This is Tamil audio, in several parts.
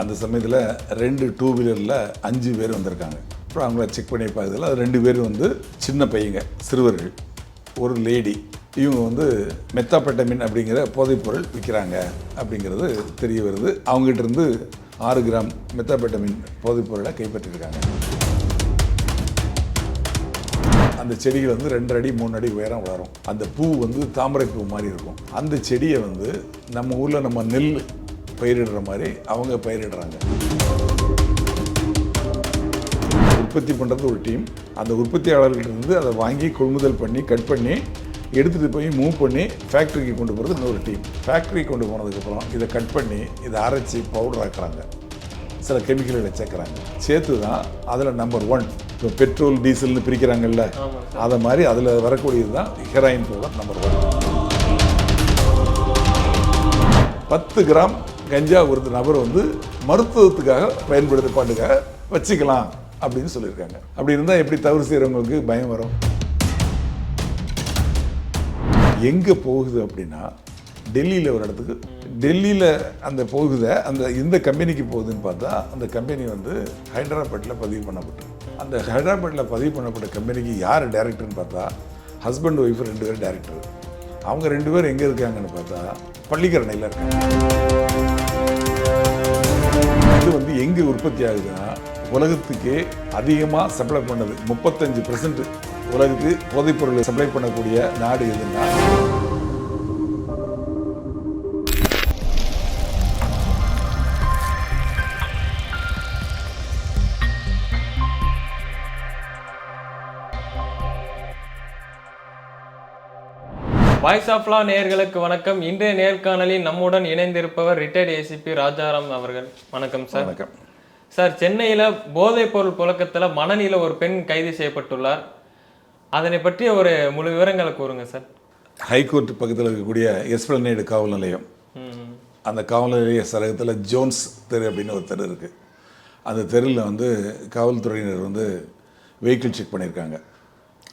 அந்த சமயத்தில் ரெண்டு டூ வீலரில் அஞ்சு பேர் வந்திருக்காங்க. அப்புறம் அவங்கள செக் பண்ணி பார்த்ததில் அது ரெண்டு பேர் வந்து சின்ன பையங்க சிறுவர்கள். ஒரு லேடி இவங்க வந்து மெத்தாப்பெட்டமின் அப்படிங்கிற போதைப்பொருள் விற்கிறாங்க அப்படிங்கிறது தெரிய வருது. அவங்ககிட்ட இருந்து ஆறு கிராம் மெத்தாப்பெட்டமின் போதைப்பொருளை கைப்பற்றிருக்காங்க. அந்த செடிகள் வந்து ரெண்டு அடி மூணு அடி உயரம் வளரும். அந்த பூ வந்து தாமரை பூ மாதிரி இருக்கும். அந்த செடியை வந்து நம்ம ஊரில் நம்ம நெல் பயிரிடுற மாதிரி அவங்க பயிரிடுறாங்க. உற்பத்தி பண்ணுறது ஒரு டீம். அந்த உற்பத்தியாளர்கள்ட்ட இருந்து அதை வாங்கி கொள்முதல் பண்ணி கட் பண்ணி எடுத்துகிட்டு போய் மூவ் பண்ணி ஃபேக்ட்ரிக்கு கொண்டு போகிறது இன்னொரு டீம். ஃபேக்ட்ரிக்கு கொண்டு போனதுக்கப்புறம் இதை கட் பண்ணி இதை அரைச்சி பவுடர் ஆக்குறாங்க. சில கெமிக்கல்களை சேர்க்குறாங்க சேர்த்து தான் அதில் நம்பர் ஒன் இப்போ பெட்ரோல் டீசல்னு பிரிக்கிறாங்கல்ல அதை மாதிரி அதில் வரக்கூடியது தான் ஹெராயின் பவுடர் நம்பர் ஒன் பத்து கிராம் கஞ்சா கொடுத்த நபர் வந்து மருத்துவத்துக்காக பயன்படுத்தப்பாட்டுக்காக வச்சுக்கலாம் அப்படின்னு சொல்லியிருக்காங்க. அப்படி இருந்தால் எப்படி தவறு செய்கிறவங்களுக்கு பயம் வரும்? எங்கே போகுது அப்படின்னா டெல்லியில் ஒரு இடத்துக்கு டெல்லியில் அந்த போகுத அந்த இந்த கம்பெனிக்கு போகுதுன்னு பார்த்தா அந்த கம்பெனி வந்து ஹைதராபாத்தில் பதிவு பண்ணப்பட்டு அந்த ஹைதராபாத்தில் பதிவு பண்ணப்பட்ட கம்பெனிக்கு யார் டேரக்டர்னு பார்த்தா ஹஸ்பண்ட் ஒய்ஃப் ரெண்டு பேரும் டேரக்டர் அவங்க ரெண்டு பேரும் எங்கே இருக்காங்கன்னு பார்த்தா பள்ளிக்கரணையில் இருக்காங்க. இது வந்து எங்கே உற்பத்தி ஆகுதுன்னா உலகத்துக்கே அதிகமாக சப்ளை பண்ணது முப்பத்தஞ்சு பெர்சன்ட் உலகத்துக்கு போதைப்பொருளை சப்ளை பண்ணக்கூடிய நாடு எதுன்னா வாய்ஸ் ஆஃப் லா நேயர்களுக்கு வணக்கம். இன்றைய நேர்காணலில் நம்முடன் இணைந்திருப்பவர் ரிட்டையர்ட் ஏசிபி ராஜாராம் அவர்கள். வணக்கம் சார் வணக்கம். சார் சென்னையில் போதைப் பொருள் புழக்கத்தில் மணலியில் ஒரு பெண் கைது செய்யப்பட்டுள்ளார். அதனை பற்றிய ஒரு முழு விவரங்களை கூறுங்க சார் ஹைகோர்ட் பக்கத்தில் இருக்கக்கூடிய எஸ்பிளனேடு காவல் நிலையம். அந்த காவல் நிலைய சரகத்தில் ஜோன்ஸ் தெரு அப்படின்னு ஒரு தெரு இருக்குது அந்த தெருவில் வந்து காவல்துறையினர் வந்து வெஹிக்கிள் செக் பண்ணியிருக்காங்க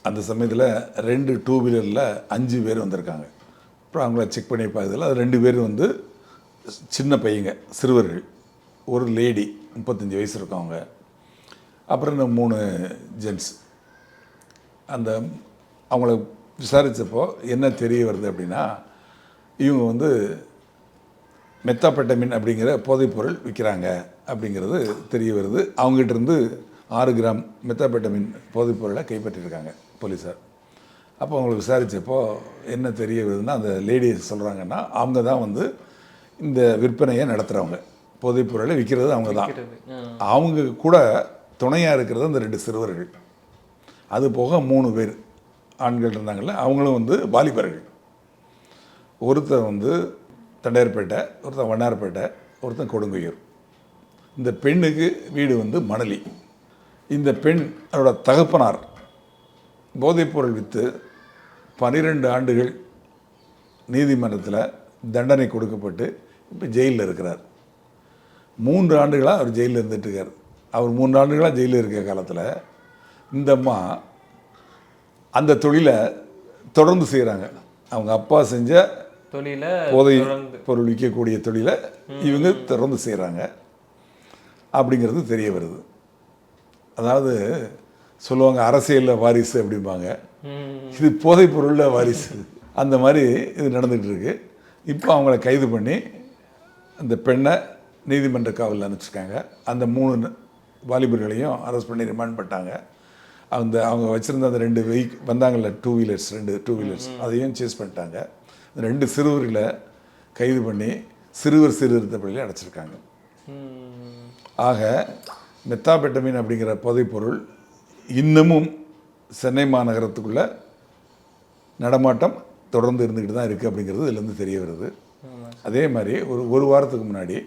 அந்த சமயத்தில் ரெண்டு டூ வீலரில் அஞ்சு பேர் வந்திருக்காங்க. அப்புறம் அவங்கள செக் பண்ணி பார்த்ததில் அது ரெண்டு பேர் வந்து சின்ன பையங்க சிறுவர்கள். ஒரு லேடி முப்பத்தஞ்சு வயசு இருக்கவங்க. அப்புறம் இந்த மூணு ஜென்ட்ஸ் அந்த அவங்கள விசாரித்தப்போ என்ன தெரிய வருது அப்படின்னா இவங்க வந்து மெத்தாப்பெட்டமின் அப்படிங்கிற போதைப்பொருள் விற்கிறாங்க அப்படிங்கிறது தெரிய வருது. அவங்ககிட்ட இருந்து ஆறு கிராம் மெத்தாப்பெட்டமின் போதைப்பொருளை கைப்பற்றியிருக்காங்க போலீஸார் அப்போ அவங்களை விசாரித்தப்போ என்ன தெரிய வருதுன்னா அந்த லேடி சொல்கிறாங்கன்னா அவங்க தான் வந்து இந்த விற்பனையை நடத்துகிறவங்க போதைப்பொருளை விற்கிறது அவங்க தான். அவங்க கூட துணையாக இருக்கிறது அந்த ரெண்டு சிறுவர்கள். அது போக மூணு பேர் ஆண்கள் இருந்தாங்கல்ல அவங்களும் வந்து வாலிபர்கள். ஒருத்தன் வந்து தண்டையார்பேட்டை ஒருத்தன் வண்ணார்பேட்டை ஒருத்தன் கொடுங்கையூர். இந்த பெண்ணுக்கு வீடு வந்து மணலி. இந்த பெண் அவரோட தகப்பனார். போதைப்பொருள் விற்று பன்னிரெண்டு ஆண்டுகள் நீதிமன்றத்தில் தண்டனை கொடுக்கப்பட்டு இப்போ ஜெயிலில் இருக்கிறார். மூன்று ஆண்டுகளாக அவர் ஜெயிலில் இருந்துட்டு இருக்கார் அவர் மூன்று ஆண்டுகளாக ஜெயிலில் இருக்க காலத்தில் இந்த அம்மா அந்த தொழிலை தொடர்ந்து செய்கிறாங்க அவங்க அப்பா செஞ்ச தொழில போதை பொருள் விற்கக்கூடிய தொழிலை இவங்க தொடர்ந்து செய்கிறாங்க அப்படிங்கிறது தெரிய வருது. அதாவது சொல்லுவாங்க அரசியலில் வாரிசு அப்படிம்பாங்க. இது போதைப் பொருளில் வாரிசு. அந்த மாதிரி இது நடந்துகிட்டு இருக்கு இப்போ அவங்கள கைது பண்ணி அந்த பெண்ணை நீதிமன்ற காவலில் அனுப்பிச்சிருக்காங்க. அந்த மூணு வாலிபர்களையும் அரெஸ்ட் பண்ணி ரிமாண்ட் பண்ணிட்டாங்க. அந்த அவங்க வச்சுருந்த அந்த ரெண்டு வெஹிக் வந்தாங்கல்ல டூ வீலர்ஸ் ரெண்டு டூ வீலர்ஸ் அதையும் சேஸ் பண்ணிட்டாங்க. அந்த ரெண்டு சிறுவர்களை கைது பண்ணி சிறுவர் சீர்திருத்த பள்ளியில் அடைச்சிருக்காங்க ஆக மெத்தாபெட்டமின் அப்படிங்கிற போதைப்பொருள் இன்னமும் சென்னை மாநகரத்துக்குள்ள நடமாட்டம் தொடர்ந்து இருந்துக்கிட்டு தான் இருக்குது அப்படிங்கிறது இதுலேருந்து தெரிய வருது. அதே மாதிரி ஒரு ஒரு வாரத்துக்கு முன்னாடி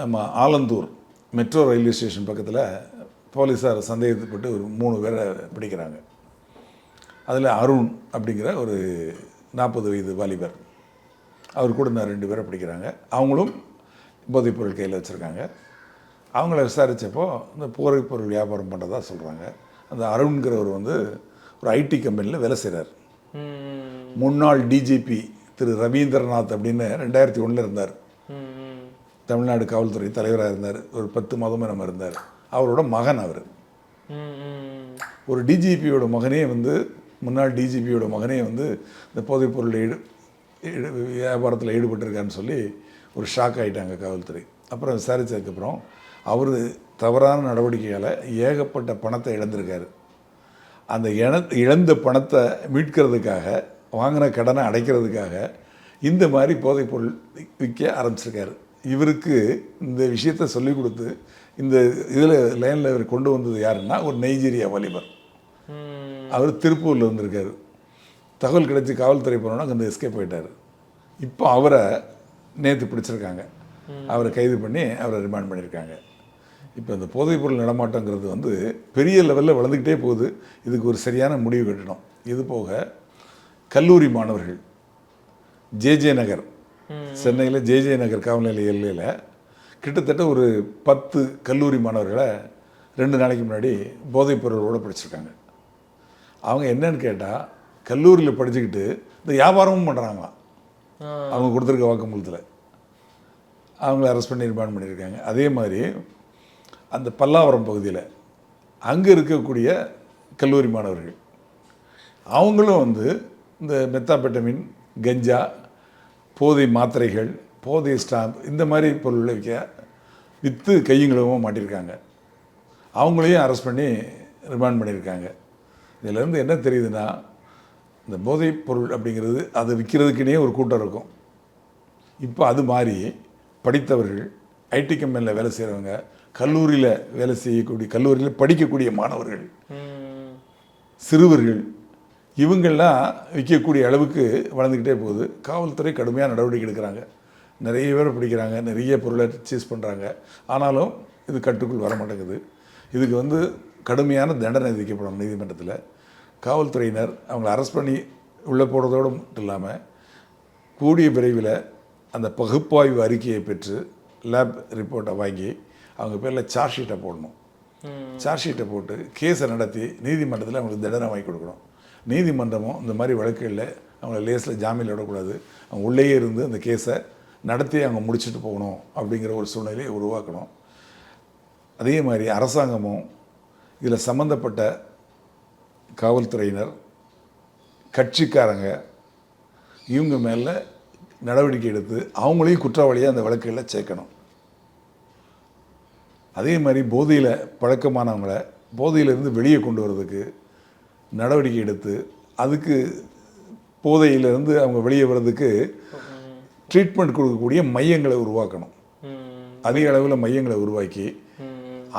ஆமா, ஆலந்தூர் மெட்ரோ ரயில்வே ஸ்டேஷன் பக்கத்தில் போலீஸார் சந்தேகப்பட்டு ஒரு மூணு பேரை பிடிக்கிறாங்க. அதில் அருண் அப்படிங்கிற ஒரு நாற்பது வயது வாலிபர் அவர் கூட நான் ரெண்டு பேரை பிடிக்கிறாங்க. அவங்களும் போதைப்பொருள் கையில் வச்சுருக்காங்க. அவங்கள விசாரித்தப்போ இந்த போதைப்பொருள் வியாபாரம் பண்ணுறதா சொல்கிறாங்க அந்த அருண்கிறவர் வந்து ஒரு ஐடி கம்பெனியில் வேலை செய்கிறார் முன்னாள் டிஜிபி திரு ரவீந்திரநாத் அப்படின்னு ரெண்டாயிரத்தி ஒன்றில் இருந்தார். தமிழ்நாடு காவல்துறை தலைவராக இருந்தார். ஒரு பத்து மாதமும் நம்ம இருந்தார். அவரோட மகன் அவர். ஒரு டிஜிபியோட மகனே வந்து முன்னாள் டிஜிபியோட மகனே வந்து இந்த போதைப்பொருள் ஈடு ஈடு வியாபாரத்தில் ஈடுபட்டிருக்கான்னு சொல்லி ஒரு ஷாக் ஆகிட்டாங்க காவல்துறை. அப்புறம் விசாரித்ததுக்கப்புறம் அவர் தவறான நடவடிக்கையால் ஏகப்பட்ட பணத்தை இழந்திருக்காரு. அந்த இழ இழந்த பணத்தை மீட்கிறதுக்காக வாங்கின கடனை அடைக்கிறதுக்காக இந்த மாதிரி போதைப்பொருள் விற்க ஆரம்பிச்சிருக்காரு. இவருக்கு இந்த விஷயத்தை சொல்லிக் கொடுத்து இந்த இதில் லைனில் இவர் கொண்டு வந்தது யாருன்னா ஒரு நைஜீரியா வாலிபர். அவர் திருப்பூரில் இருந்திருக்காரு தகவல் கிடைச்சி காவல்துறை போனோன்னா அங்கே எஸ்கேப் போயிட்டார் இப்போ அவரை நேற்று பிடிச்சிருக்காங்க. அவரை கைது பண்ணி அவரை ரிமாண்ட் பண்ணியிருக்காங்க. இப்போ இந்த போதைப்பொருள் நடமாட்டங்கிறது வந்து பெரிய லெவலில் வளர்ந்துக்கிட்டே போகுது. இதுக்கு ஒரு சரியான முடிவு கட்டணும். இது போக கல்லூரி மாணவர்கள் ஜேஜே நகர் சென்னையில் ஜேஜே நகர் காவல் நிலைய எல்லையில் கிட்டத்தட்ட ஒரு பத்து கல்லூரி மாணவர்களை ரெண்டு நாளைக்கு முன்னாடி போதைப் பொருளோடு படிச்சிருக்காங்க. அவங்க என்னன்னு கேட்டால் கல்லூரியில் படிச்சுக்கிட்டு இந்த வியாபாரமும் பண்ணுறாங்களாம். அவங்க கொடுத்துருக்க வாக்குமூலத்தில். அவங்கள அரெஸ்ட் பண்ணி ரிமாண்ட் பண்ணியிருக்காங்க. அதே மாதிரி அந்த பல்லாவரம் பகுதியில் அங்கே இருக்கக்கூடிய கல்லூரி மாணவர்கள். அவங்களும் வந்து இந்த மெத்தாபெட்டமின் கஞ்சா போதை மாத்திரைகள் போதை ஸ்டாம்ப் இந்த மாதிரி பொருள் விற்க விற்று கையுங்களவும் மாட்டியிருக்காங்க அவங்களையும் அரெஸ்ட் பண்ணி ரிமாண்ட் பண்ணியிருக்காங்க. இதிலேருந்து என்ன தெரியுதுன்னா இந்த போதைப் பொருள் அப்படிங்கிறது அதை விற்கிறதுக்குனே ஒரு கூட்டம் இருக்கும். இப்போ அது மாதிரி படித்தவர்கள் ஐடி கம்பெனியில் வேலை செய்கிறவங்க கல்லூரியில் வேலை செய்யக்கூடிய கல்லூரியில் படிக்கக்கூடிய மாணவர்கள் சிறுவர்கள் இவங்கள்லாம் விற்கக்கூடிய அளவுக்கு வளர்ந்துக்கிட்டே போகுது. காவல்துறை கடுமையாக நடவடிக்கை எடுக்கிறாங்க. நிறைய பேர் பிடிக்கிறாங்க நிறைய பொருளை சீஸ் பண்ணுறாங்க ஆனாலும் இது கட்டுக்குள் வர மாட்டேங்குது. இதுக்கு வந்து கடுமையான தண்டனை விதிக்கப்படும் நீதிமன்றத்தில். காவல்துறையினர் அவங்களை அரெஸ்ட் பண்ணி உள்ளே போடுறதோடு மட்டும் இல்லாமல் கூடிய விரைவில் அந்த பகுப்பாய்வு அறிக்கையை பெற்று லேப் ரிப்போர்ட்டை வாங்கி அவங்க பேரில் சார்ஜ் ஷீட்டை போடணும். சார்ஜ் ஷீட்டை போட்டு கேஸை நடத்தி நீதிமன்றத்தில் அவங்களுக்கு தண்டனை வாங்கி கொடுக்கணும். நீதிமன்றமும் இந்த மாதிரி வழக்குகளில் அவங்கள லேஸில் ஜாமீன் விடக்கூடாது. அவங்க உள்ளேயே இருந்து அந்த கேஸை நடத்தி அவங்க முடிச்சுட்டு போகணும் அப்படிங்கிற ஒரு சூழ்நிலையை உருவாக்கணும். அதே மாதிரி அரசாங்கமும் இதில் சம்மந்தப்பட்ட காவல்துறையினர் கட்சிக்காரங்க இவங்க மேலே நடவடிக்கை எடுத்து அவங்களையும் குற்றவாளியாக அந்த வழக்குகளில் சேர்க்கணும். அதே மாதிரி போதையில் பழக்கமானவங்கள போதையிலிருந்து வெளியே கொண்டு வர்றதுக்கு நடவடிக்கை எடுத்து அதுக்கு போதையிலிருந்து அவங்க வெளியே வர்றதுக்கு ட்ரீட்மெண்ட் கொடுக்கக்கூடிய மையங்களை உருவாக்கணும். அதிக அளவில் மையங்களை உருவாக்கி.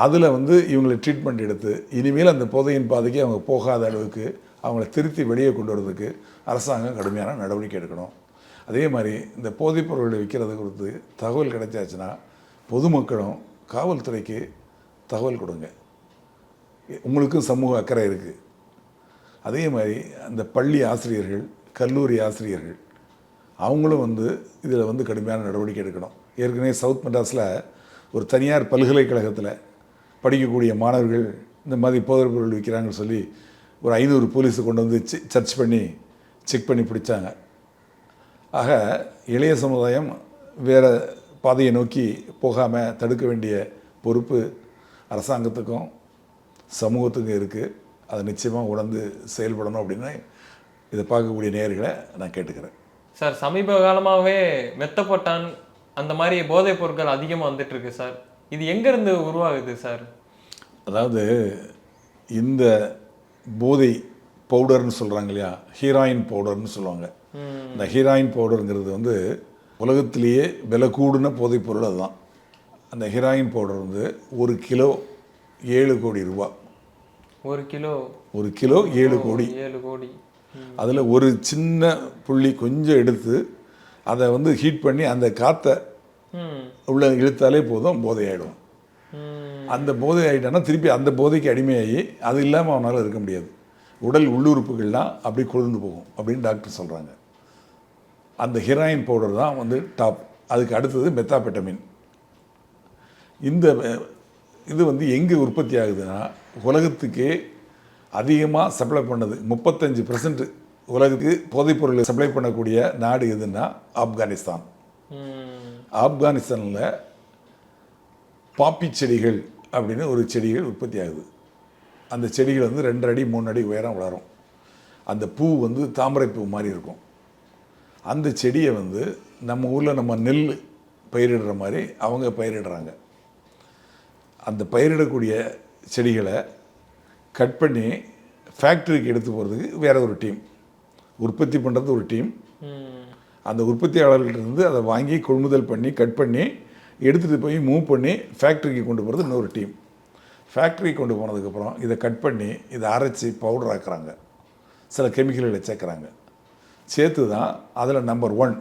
அதில் வந்து இவங்களை ட்ரீட்மெண்ட் எடுத்து இனிமேல் அந்த போதையின் பாதைக்கு அவங்க போகாத அளவுக்கு அவங்கள திருத்தி வெளியே கொண்டு வரதுக்கு அரசாங்கம் கடுமையான நடவடிக்கை எடுக்கணும் அதே மாதிரி இந்த போதைப் பொருட்களை விற்கிறது குறித்து தகவல் கிடைச்சாச்சுன்னா பொதுமக்களும் காவல்துறைக்கு தகவல் கொடுங்க. உங்களுக்கும் சமூக அக்கறை இருக்குது அதே மாதிரி அந்த பள்ளி ஆசிரியர்கள் கல்லூரி ஆசிரியர்கள் அவங்களும் வந்து இதில் வந்து கடுமையான நடவடிக்கை எடுக்கணும். ஏற்கனவே சவுத் மெட்ராஸில் ஒரு தனியார் பல்கலைக்கழகத்தில் படிக்கக்கூடிய மாணவர்கள் இந்த மாதிரி போதைப் பொருள் விற்கிறாங்கன்னு சொல்லி ஒரு ஐநூறு போலீஸை கொண்டு வந்து சர்ச் பண்ணி செக் பண்ணி பிடிச்சாங்க. ஆக இளைய சமுதாயம் வேறு பாதையை நோக்கி போகாமல் தடுக்க வேண்டிய பொறுப்பு அரசாங்கத்துக்கும் சமூகத்துக்கும் இருக்குது அதை நிச்சயமாக உணர்ந்து செயல்படணும் அப்படின்னு இதை பார்க்கக்கூடிய நேயர்களை நான் கேட்டுக்கிறேன். சார் சமீப காலமாகவே மெத்தப்பட்டான் அந்த மாதிரி போதைப் பொருட்கள் அதிகமாக வந்துட்டு இருக்கு சார். இது எங்கேருந்து உருவாகுது சார்? அதாவது இந்த போதை பவுடர்னு சொல்கிறாங்க இல்லையா? ஹீராயின் பவுடர்னு சொல்லுவாங்க. இந்த ஹீராயின் பவுடருங்கிறது வந்து உலகத்திலேயே விலை கூடின போதைப் பொருள் அதுதான். அந்த ஹீராயின் பவுடர் வந்து ஒரு கிலோ ஏழு கோடி ரூபா. ஒரு கிலோ. ஒரு கிலோ ஏழு கோடி. ஏழு கோடி. அதில் ஒரு சின்ன புள்ளி கொஞ்சம் எடுத்து அதை வந்து ஹீட் பண்ணி அந்த காற்றை உள்ள இழுத்தாலே போதும் போதை ஆகிடும் ம். அந்த போதை ஆகிட்டான்னா திருப்பி அந்த போதைக்கு அடிமையாகி அது இல்லாமல் அவனால் இருக்க முடியாது. உடல் உள்ளுறுப்புகள்லாம் அப்படி குளிர்ந்து போகும் அப்படின்னு டாக்டர் சொல்கிறாங்க அந்த ஹெராயின் பவுடர் தான் வந்து டாப். அதுக்கு அடுத்தது மெத்தாபெட்டமின். இந்த இது வந்து எங்கே உற்பத்தி ஆகுதுன்னா உலகத்துக்கே அதிகமாக சப்ளை பண்ணது முப்பத்தஞ்சு பர்சன்ட் உலகத்துக்கு போதைப்பொருளை சப்ளை பண்ணக்கூடிய நாடு எதுன்னா ஆப்கானிஸ்தான். ஆப்கானிஸ்தானில் பாப்பி செடிகள் அப்படின்னு ஒரு செடிகள் உற்பத்தி ஆகுது. அந்த செடிகள் வந்து ரெண்டு அடி மூணு அடி உயரம் வளரும். அந்த பூ வந்து தாமரை பூ மாதிரி இருக்கும். அந்த செடியை வந்து நம்ம ஊரில் நம்ம நெல் பயிரிடுற மாதிரி அவங்க பயிரிடுறாங்க. அந்த பயிரிடக்கூடிய செடிகளை கட் பண்ணி ஃபேக்ட்ரிக்கு எடுத்து போகிறதுக்கு வேற ஒரு டீம். உற்பத்தி பண்ணுறது ஒரு டீம். அந்த உற்பத்தியாளர்கள்ட்ட இருந்து அதை வாங்கி கொள்முதல் பண்ணி கட் பண்ணி எடுத்துகிட்டு போய் மூவ் பண்ணி ஃபேக்ட்ரிக்கு கொண்டு போகிறது இன்னொரு டீம். ஃபேக்ட்ரிக்கு கொண்டு போனதுக்கப்புறம் இதை கட் பண்ணி இதை அரைச்சி பவுடர் ஆக்குறாங்க. சில கெமிக்கல்களை சேர்க்குறாங்க. சேர்த்து தான் அதில் நம்பர் ஒன்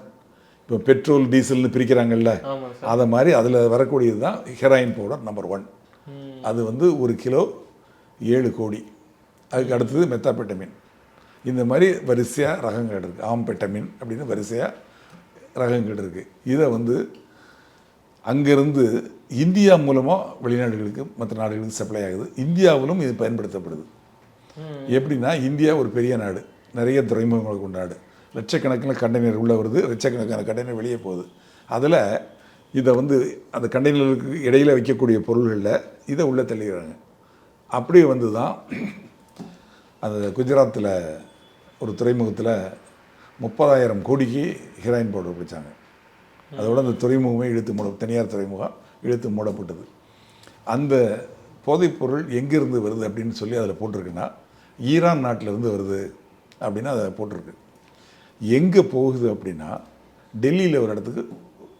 இப்போ பெட்ரோல் டீசல்னு பிரிக்கிறாங்கல்ல அதை மாதிரி அதில் வரக்கூடியது தான் ஹெராயின் பவுடர் நம்பர் ஒன். அது வந்து ஒரு கிலோ ஏழு கோடி. அதுக்கு அடுத்தது மெத்தாபெட்டமின் இந்த மாதிரி வரிசையாக ரகங்கள் இருக்குது ஆம்பெட்டமின் அப்படின்னு வரிசையாக ரகங்கள் இருக்குது இதை வந்து அங்கேருந்து இந்தியா மூலமாக வெளிநாடுகளுக்கு மற்ற நாடுகளுக்கு சப்ளை ஆகுது. இந்தியாவிலும் இது பயன்படுத்தப்படுது. எப்படின்னா இந்தியா ஒரு பெரிய நாடு. நிறைய துறைமுகங்களை கொண்ட நாடு லட்சக்கணக்கில் கண்டெய்னர் உள்ளே வருது லட்சக்கணக்கான கண்டெய்னர் வெளியே போகுது. அதில் இதை வந்து அந்த கண்டெய்னருக்கு இடையில் வைக்கக்கூடிய பொருள்களில் இதை உள்ளே தள்ளிடுறாங்க. அப்படியே வந்து தான் அந்த குஜராத்தில் ஒரு துறைமுகத்தில் முப்பதாயிரம் கோடிக்கு ஹீராயின் பவுடர் பிடிச்சாங்க. அதோட அந்த துறைமுகமே இழுத்து மூட தனியார் துறைமுகம் இழுத்து மூடப்பட்டது. அந்த போதைப்பொருள் எங்கேருந்து வருது அப்படின்னு சொல்லி அதில் போட்டிருக்குன்னா ஈரான் நாட்டிலேருந்து வருது அப்படின்னு அதை போட்டிருக்கு. எங்கே போகுது அப்படின்னா டெல்லியில் ஒரு இடத்துக்கு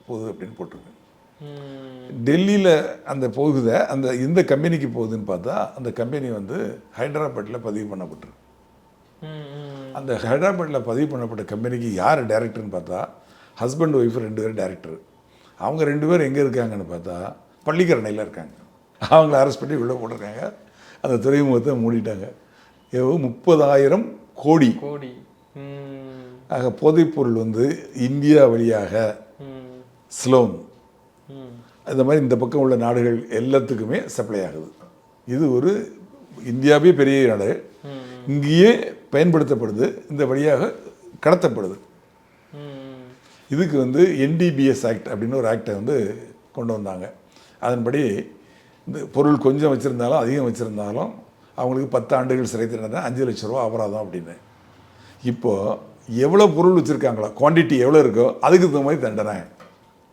போகுது அப்படின்னு போட்டிருக்கு. ம். டெல்லியில் அந்த போகுத அந்த எந்த கம்பெனிக்கு போகுதுன்னு பார்த்தா அந்த கம்பெனி வந்து ஹைதராபாத்தில் பதிவு பண்ணப்பட்டிருக்கு. அந்த ஹைதராபாத்தில் பதிவு பண்ணப்பட்ட கம்பெனிக்கு யார் டைரக்டர்னு பார்த்தா ஹஸ்பண்ட் ஒய்ஃப் ரெண்டு பேரும் டைரக்டர். அவங்க ரெண்டு பேரும் எங்கே இருக்காங்கன்னு பார்த்தா பள்ளிக்கரணையில் இருக்காங்க. அவங்கள அரெஸ்ட் பண்ணி உள்ளே போட்டிருக்காங்க. அந்த துறைமுகத்தை மூடிட்டாங்க. எவ்வளோ முப்பதாயிரம் கோடி. கோடி. ஆக போதைப்பொருள் வந்து இந்தியா வழியாக ஸ்லோன் அந்த மாதிரி இந்த பக்கம் உள்ள நாடுகள் எல்லாத்துக்குமே சப்ளை ஆகுது. இது ஒரு இந்தியாவே பெரிய நாடு. இங்கேயே பயன்படுத்தப்படுது. இந்த வழியாக கடத்தப்படுது. இதுக்கு வந்து என்டிபிஎஸ் ஆக்ட் அப்படின்னு ஒரு ஆக்டை வந்து கொண்டு வந்தாங்க. அதன்படி இந்த பொருள் கொஞ்சம் வச்சுருந்தாலும் அதிகம் வச்சுருந்தாலும் அவங்களுக்கு பத்து ஆண்டுகள் சிறை தண்டனை அஞ்சு லட்ச ரூபா அபராதம் அப்படின்னு. இப்போது எவ்வளோ பொருள் வச்சுருக்காங்களோ குவான்டிட்டி எவ்வளோ இருக்கோ அதுக்கு தகுந்த மாதிரி தண்டனை.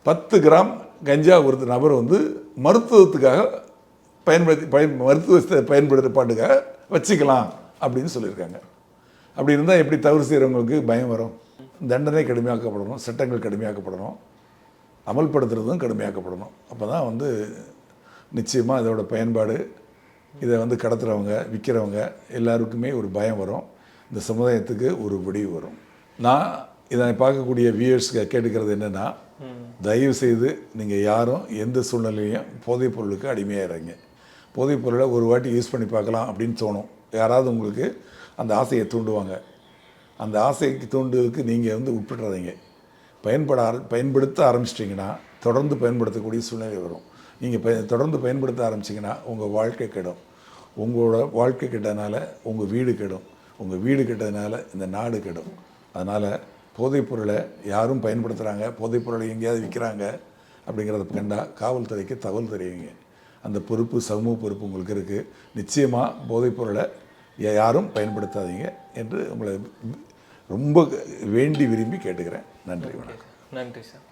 பத்து கிராம் கஞ்சா ஒரு நபர் வந்து மருத்துவத்துக்காக பயன்படுத்தி பயன் மருத்துவத்தை பயன்படுத்தப்பாட்டுக்காக வச்சுக்கலாம் அப்படின்னு சொல்லியிருக்காங்க. அப்படி இருந்தால் எப்படி தவறு செய்கிறவங்களுக்கு பயம் வரும்? தண்டனை கடுமையாக்கப்படணும் சட்டங்கள் கடுமையாக்கப்படணும் அமல்படுத்துறதும் கடுமையாக்கப்படணும். அப்போ தான் வந்து நிச்சயமாக இதோட பயன்பாடு இதை வந்து கடத்துறவங்க விற்கிறவங்க எல்லாருக்குமே ஒரு பயம் வரும். இந்த சமுதாயத்துக்கு ஒரு முடிவு வரும். நான் இதை பார்க்கக்கூடிய வியூவர்ஸ்க்கு கேட்டுக்கிறது என்னென்னா தயவு செய்து நீங்கள் யாரும் எந்த சூழ்நிலையும் போதைப் பொருளுக்கு அடிமையாகிறீங்க போதைப் பொருளை ஒரு வாட்டி யூஸ் பண்ணி பார்க்கலாம் அப்படின்னு தோணும். யாராவது உங்களுக்கு அந்த ஆசையை தூண்டுவாங்க. அந்த ஆசைக்கு தூண்டுவதுக்கு நீங்கள் வந்து உட்பட்டுறாதீங்க. பயன்பட ஆர பயன்படுத்த ஆரம்பிச்சிட்டிங்கன்னா தொடர்ந்து பயன்படுத்தக்கூடிய சூழ்நிலை வரும். நீங்கள் பய தொடர்ந்து பயன்படுத்த ஆரம்பிச்சிங்கன்னா உங்கள் வாழ்க்கை கெடும். உங்களோட வாழ்க்கை கெட்டதுனால உங்கள் வீடு கெடும். உங்கள் வீடு கெட்டதுனால இந்த நாடு கெடும். அதனால் போதைப்பொருளை யாரும் பயன்படுத்துகிறாங்க போதைப்பொருளை எங்கேயாவது விற்கிறாங்க அப்படிங்கிறத கண்டா காவல்துறைக்கு தகவல் தெரியுங்க. அந்த பொறுப்பு சமூக பொறுப்பு உங்களுக்கு இருக்குது நிச்சயமாக போதைப்பொருளை யாரும் பயன்படுத்தாதீங்க என்று உங்களை ரொம்ப வேண்டி விரும்பி கேட்டுக்கிறேன். நன்றி வணக்கம். நன்றி சார்.